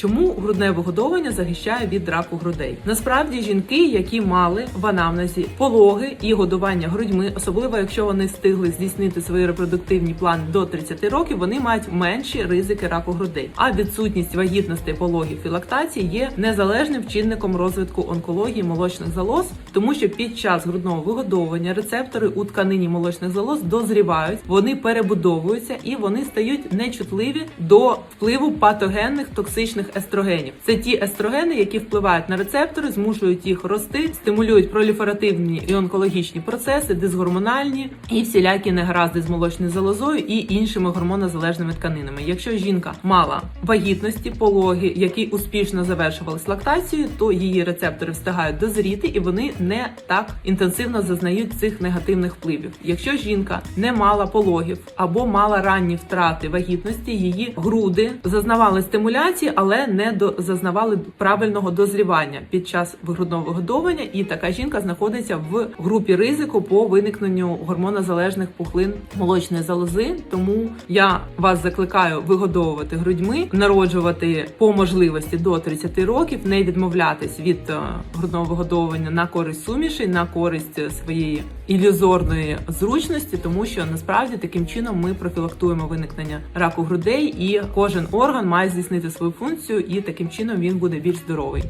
Чому грудне вигодовування захищає від раку грудей? Насправді жінки, які мали в анамнезі пологи і годування грудьми, особливо якщо вони встигли здійснити свої репродуктивні плани до 30 років, вони мають менші ризики раку грудей. А відсутність вагітності, пологів і лактації є незалежним чинником розвитку онкології молочних залоз, тому що під час грудного вигодовування рецептори у тканині молочних залоз дозрівають, вони перебудовуються і вони стають нечутливі до впливу патогенних токсичних естрогенів. Це ті естрогени, які впливають на рецептори, змушують їх рости, стимулюють проліферативні і онкологічні процеси, дисгормональні і всілякі негаразди з молочною залозою і іншими гормонозалежними тканинами. Якщо жінка мала вагітності, пологи, які успішно завершувались лактацією, то її рецептори встигають дозріти і вони не так інтенсивно зазнають цих негативних впливів. Якщо жінка не мала пологів або мала ранні втрати вагітності, її груди зазнавали стимуляції, але не до зазнавали правильного дозрівання під час грудного вигодовування, і така жінка знаходиться в групі ризику по виникненню гормонозалежних пухлин молочної залози. Тому я вас закликаю вигодовувати грудьми, народжувати по можливості до 30 років, не відмовлятись від е, грудного вигодовування на користь суміші, на користь своєї ілюзорної зручності, тому що насправді таким чином ми профілактуємо виникнення раку грудей, і кожен орган має здійснити свою функцію, і таким чином він буде більш здоровий.